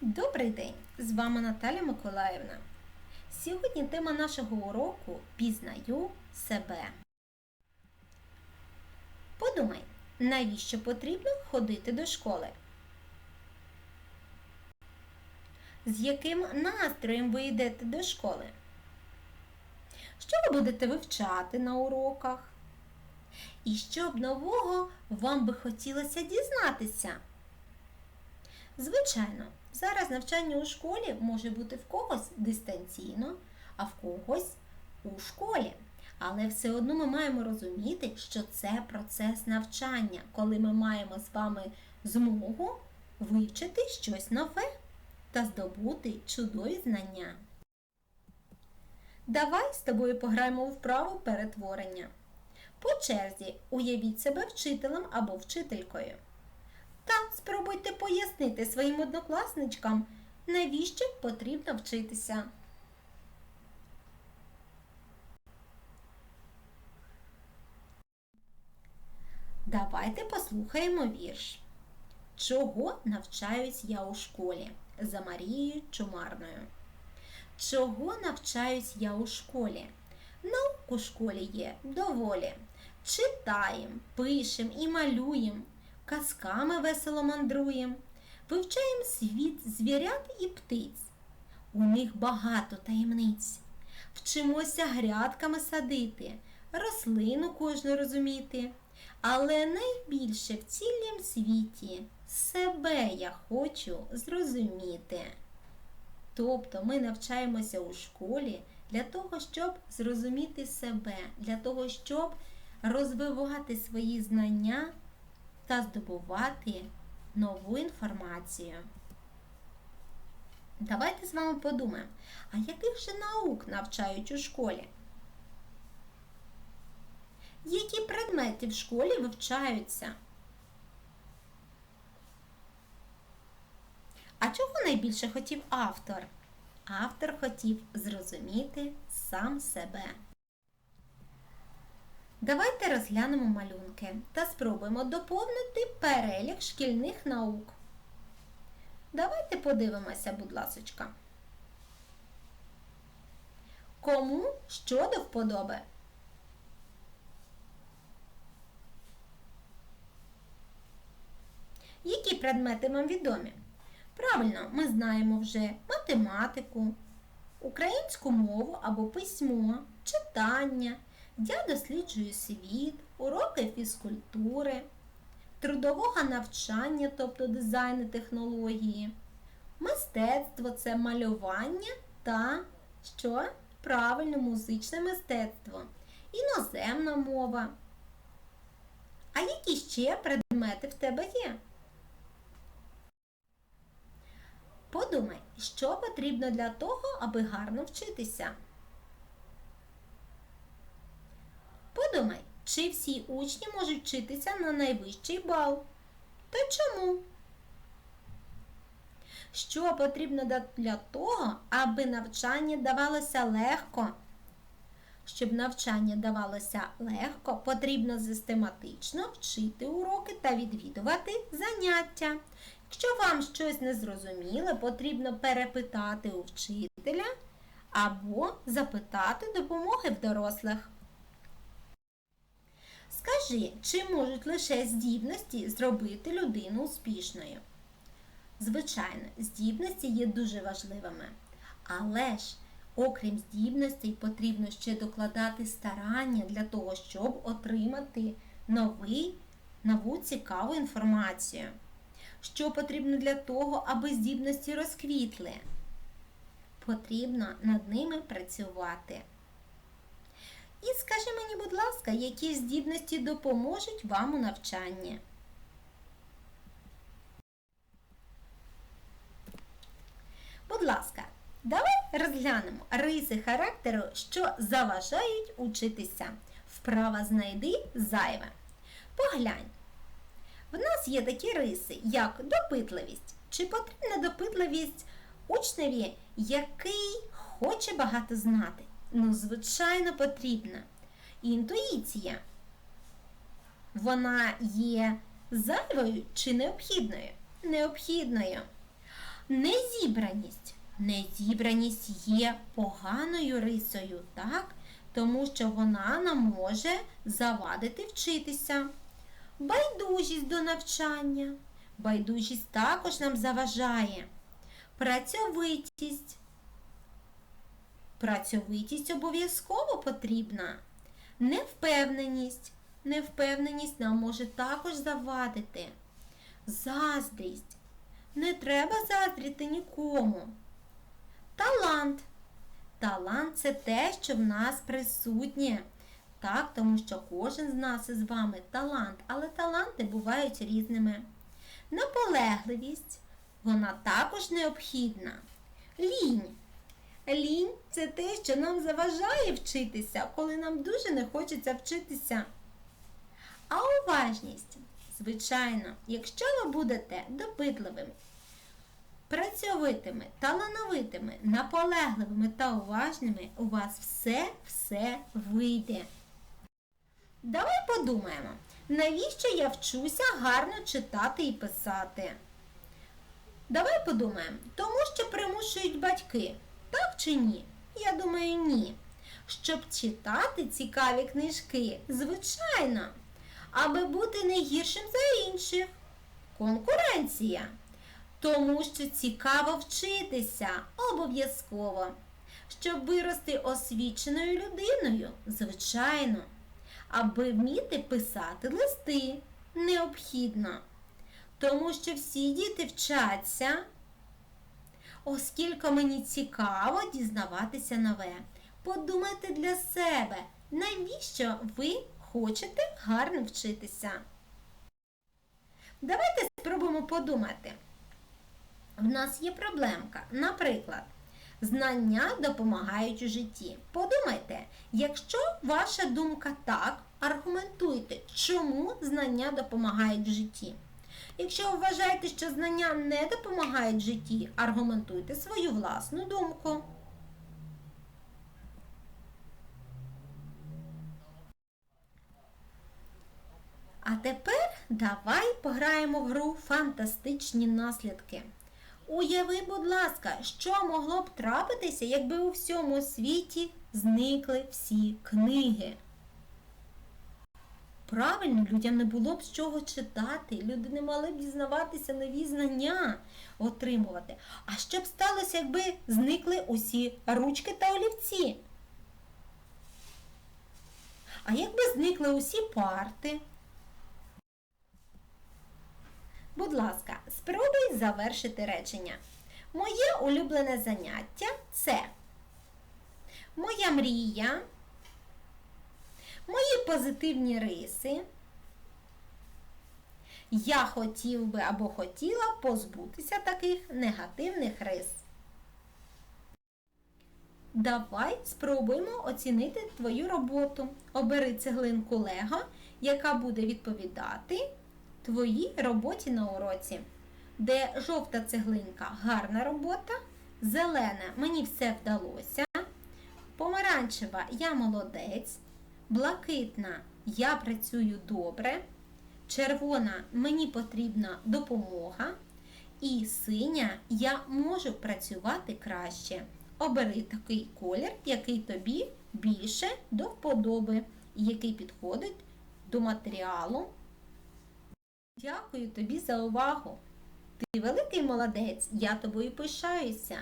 Добрий день! З вами Наталя Миколаївна. Сьогодні тема нашого уроку Пізнаю себе. Подумай, навіщо потрібно ходити до школи? З яким настроєм ви йдете до школи? Що ви будете вивчати на уроках? І що б нового вам би хотілося дізнатися? Звичайно, зараз навчання у школі може бути в когось дистанційно, а в когось у школі. Але все одно ми маємо розуміти, що це процес навчання, коли ми маємо з вами змогу вивчити щось нове та здобути чудові знання. Давай з тобою пограємо у вправу перетворення. По черзі уявіть себе вчителем або вчителькою. Та спробуйте пояснити своїм однокласничкам, навіщо потрібно вчитися. Давайте послухаємо вірш. Чого навчаюсь я у школі? За Марією Чумарною. Чого навчаюсь я у школі? Наук у школі є доволі. Читаєм, пишем і малюєм, казками весело мандруєм, вивчаєм світ звірят і птиць. У них багато таємниць. Вчимося грядками садити, рослину кожну розуміти. Але найбільше в цілім світі себе я хочу зрозуміти. Тобто ми навчаємося у школі для того, щоб зрозуміти себе, для того, щоб розвивати свої знання та здобувати нову інформацію. Давайте з вами подумаємо, а яких же наук навчають у школі? Які предмети в школі вивчаються? А чого найбільше хотів автор? Автор хотів зрозуміти сам себе. Давайте розглянемо малюнки та спробуємо доповнити перелік шкільних наук. Давайте подивимося, будь ласочка. Кому що до вподоби? Які предмети вам відомі? Правильно, ми знаємо вже математику, українську мову або письмо, читання, я досліджую світ, уроки фізкультури, трудового навчання, тобто дизайн і технології, мистецтво це малювання та що? Правильно, музичне мистецтво, іноземна мова. А які ще предмети в тебе є? Подумай, що потрібно для того, аби гарно вчитися. Подумай, чи всі учні можуть вчитися на найвищий бал? Та чому? Що потрібно для того, аби навчання давалося легко? Щоб навчання давалося легко, потрібно систематично вчити уроки та відвідувати заняття. Якщо вам щось не зрозуміло, потрібно перепитати у вчителя або запитати допомоги в дорослих. Скажи, чи можуть лише здібності зробити людину успішною? Звичайно, здібності є дуже важливими. Але ж, окрім здібностей, потрібно ще докладати старання для того, щоб отримати новий, нову цікаву інформацію. Що потрібно для того, аби здібності розквітли? Потрібно над ними працювати. І скажи мені, будь ласка, які здібності допоможуть вам у навчанні? Будь ласка, давай розглянемо риси характеру, що заважають учитися. Вправа знайди зайве. Поглянь. В нас є такі риси, як допитливість. Чи потрібна допитливість учневі, який хоче багато знати? Ну, звичайно, потрібна. Інтуїція. Вона є зайвою чи необхідною? Необхідною. Незібраність. Незібраність є поганою рисою, так? Тому що вона нам може завадити вчитися. Байдужість до навчання. Байдужість також нам заважає. Працьовитість. Працьовитість обов'язково потрібна. Невпевненість. Невпевненість нам може також завадити. Заздрість. Не треба заздріти нікому. Талант. Талант це те, що в нас присутнє. Так, тому що кожен з нас із вами талант, але таланти бувають різними. Наполегливість, вона також необхідна. Лінь. Лінь це те, що нам заважає вчитися, коли нам дуже не хочеться вчитися. А уважність, звичайно, якщо ви будете допитливими, працьовитими, талановитими, наполегливими та уважними, у вас все-все вийде. Давай подумаємо, навіщо я вчуся гарно читати і писати? Давай подумаємо, тому що примушують батьки, чи ні? Я думаю, ні. Щоб читати цікаві книжки, звичайно, аби бути не гіршим за інших. Конкуренція. Тому що цікаво вчитися обов'язково. Щоб вирости освіченою людиною, звичайно. Аби вміти писати листи необхідно. Тому що всі діти вчаться, оскільки мені цікаво дізнаватися нове. Подумайте для себе, навіщо ви хочете гарно вчитися. Давайте спробуємо подумати. В нас є проблемка. Наприклад, знання допомагають у житті. Подумайте, якщо ваша думка так, аргументуйте, чому знання допомагають в житті. Якщо вважаєте, що знання не допомагають житті, аргументуйте свою власну думку. А тепер давай пограємо в гру фантастичні наслідки. Уяви, будь ласка, що могло б трапитися, якби у всьому світі зникли всі книги. Правильно, людям не було б з чого читати, люди не мали б дізнаватися нові знання отримувати. А що б сталося, якби зникли усі ручки та олівці? А якби зникли усі парти? Будь ласка, спробуй завершити речення. Моє улюблене заняття це моя мрія, мої позитивні риси. Я хотів би або хотіла позбутися таких негативних рис. Давай спробуємо оцінити твою роботу. Обери цеглинку Лего, яка буде відповідати твоїй роботі на уроці, де жовта цеглинка гарна робота, зелена мені все вдалося, помаранчева я молодець, блакитна я працюю добре, червона мені потрібна допомога. І синя я можу працювати краще. Обери такий колір, який тобі більше до вподоби, який підходить до матеріалу. Дякую тобі за увагу. Ти великий молодець, я тобою пишаюся.